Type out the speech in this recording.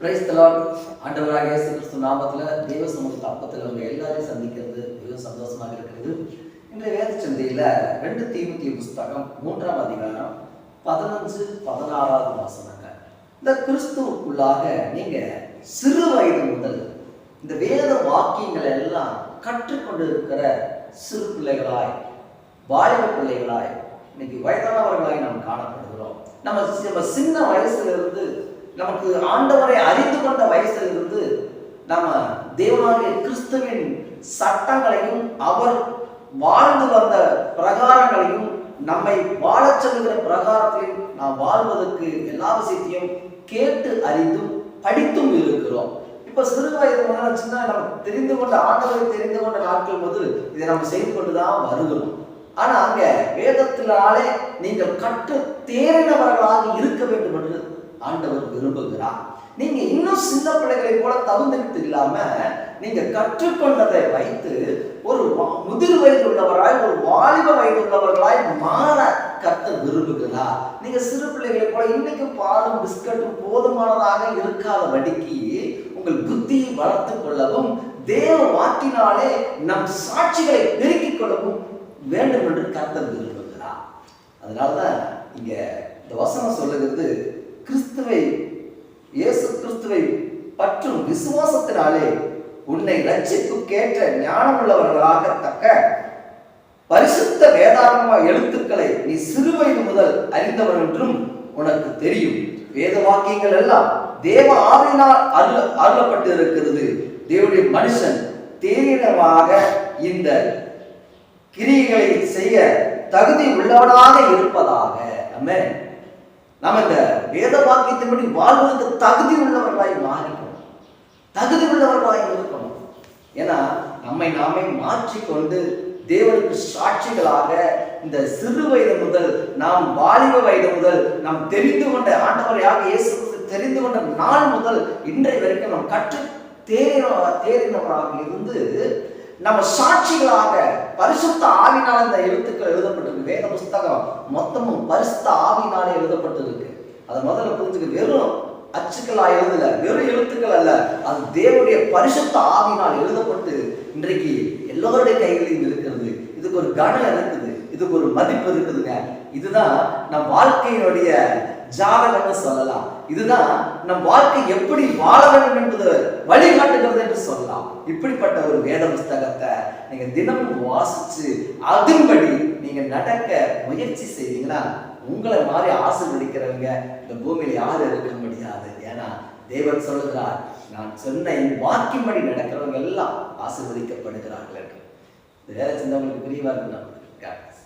Price தலாட் ஆண்டவராக இயேசு கிறிஸ்து நாமத்தில் தெய்வ சமூகத்து அப்பத்தில் உங்கள் எல்லாரையும் சந்திக்கிறது மிகவும் சந்தோஷமாக இருக்கிறது. இன்றைய வேத சந்தையில் ரெண்டு தீமுத்திய புஸ்தகம் மூன்றாம் அதிகாரம் பதினஞ்சு பதினாறாவது வாசனங்க. இந்த கிறிஸ்துவுக்குள்ளாக நீங்கள் சிறு வயது முதல் இந்த வேத வாக்கியங்களை எல்லாம் கற்றுக்கொண்டு இருக்கிற சிறு பிள்ளைகளாய் வாலிப பிள்ளைகளாய் இன்னைக்கு வயதானவர்களாய் நாம் காணப்படுகிறோம். நம்ம நம்ம சின்ன வயசுல இருந்து நமக்கு ஆண்டவரை அறிந்து கொண்ட வயசில் இருந்து நம்ம தேவனாகிய கிறிஸ்துவின் சட்டங்களையும் அவர் வாழ்ந்து வந்த பிரகாரங்களையும் நம்மை வாழச் சொல்லுகிற பிரகாரத்திலும் நாம் வாழ்வதற்கு எல்லா விஷயத்தையும் கேட்டு அறிந்தும் படித்தும் இருக்கிறோம். இப்ப சிறு வயது முதல்ல சின்ன நம்ம தெரிந்து கொண்ட ஆண்டவரை தெரிந்து கொண்ட நாட்கள் முதல் இதை நம்ம செய்து கொண்டுதான் வருகிறோம். ஆனா அங்க வேதத்தினாலே நீங்கள் கற்று தேறினவர்களாக இருக்க வேண்டும் என்று ஆண்டவர் விரும்புகிறார். நீங்க இன்னும் சின்ன பிள்ளைகளை போல தகுந்துக்கிட்டு இல்லாம நீங்க கற்றுக்கொண்டதை வைத்து ஒரு முதிர் வயது உள்ளவராய் ஒரு வாலிப வயது உள்ளவர்களாய் மாற கத்த விரும்புகிறார். நீங்க சிறு பிள்ளைகளை போல இன்னைக்கு பாலும் பிஸ்கட்டும் போதுமானதாக இருக்காத வடிக்கு உங்கள் புத்தியை வளர்த்துக் கொள்ளவும் தேவ வாக்கினாலே நம் சாட்சிகளை பெருக்கிக் கொள்ளவும் வேண்டும் என்று கத்த விரும்புகிறார். அதனாலதான் இங்க இந்த வசனம் சொல்லுகிறது உன்னை ரட்சிக்கும் கேட்ட ஞானமுள்ளவர்களாக தக்க பரிசுத்த வேதாகம எழுத்துக்களை நீ சிறுவயது முதல் அறிந்தவன் என்றும் உனக்கு தெரியும். வேத வாக்கியங்கள் எல்லாம் தேவ ஆவினால் அருள அருளப்பட்டு இருக்கிறது தேவனுடைய மனுஷன் தேரினமாக இந்த கிரியைகளை செய்ய தகுதி உள்ளவனாக இருப்பதாக. ஆமென். நம்ம இந்த வேத வாக்கியத்தின்படி வாழ்வதற்கு தகுதி உள்ளவர்களாய் மாறிக்கணும் தகுதி உள்ளவர்களாக இருக்கணும் ஏன்னா நம்மை நாமே மாற்றிக்கொண்டு தேவனுக்கு சாட்சிகளாக இந்த சிறு வயது முதல் நாம் வாலிப வயது முதல் நாம் தெரிந்து கொண்ட ஆண்டவரையாக இயேசு தெரிந்து கொண்ட நாள் முதல் இன்றைய வரைக்கும் நாம் கற்று தேறினவ தேறினவராக இருந்து நம்ம சாட்சிகளாக பரிசுத்த ஆவினால் இந்த எழுத்துக்கள் எழுதப்பட்டிருக்கு. வேத புஸ்தகம் மொத்தமும் பரிசுத்த ஆவினாலே எழுதப்பட்டிருக்கு. அதை முதல்ல புரிஞ்சுக்க வெறும் அச்சுக்களா எழுதல வெறும் எழுத்துக்கள் அல்ல அது தேவனுடைய பரிசுத்த ஆவினால் எழுதப்பட்டு இன்றைக்கு எல்லோருடைய கைகளையும் இருக்கிறது. இதுக்கு ஒரு கனம் இருக்குது இதுக்கு ஒரு மதிப்பு இருக்குதுங்க. இதுதான் நம் வாழ்க்கையினுடைய ஜாதகம்னு சொல்லலாம். இதுதான் நம் வாழ்க்கை எப்படி வாழ வேண்டும் என்பது வழிகாட்டுகிறது என்று சொல்லலாம். இப்படிப்பட்ட ஒரு வேத புஸ்தகத்தை நீங்க தினமும் வாசிச்சு அதன்படி நீங்க நடக்க முயற்சி செய்தீங்கன்னா உங்களை மாதிரி ஆசீர்வதிக்கிறவங்க இந்த பூமியில் யாரும் இருக்க முடியாது. ஏன்னா தேவன் சொல்லுகிறார் நான் சொன்ன என் வாக்கின்படி நடக்கிறவங்க எல்லாம் ஆசீர்வதிக்கப்படுகிறார்கள் என்று. இந்த வேலை சிந்தவங்களுக்கு புரியுவா இருக்கு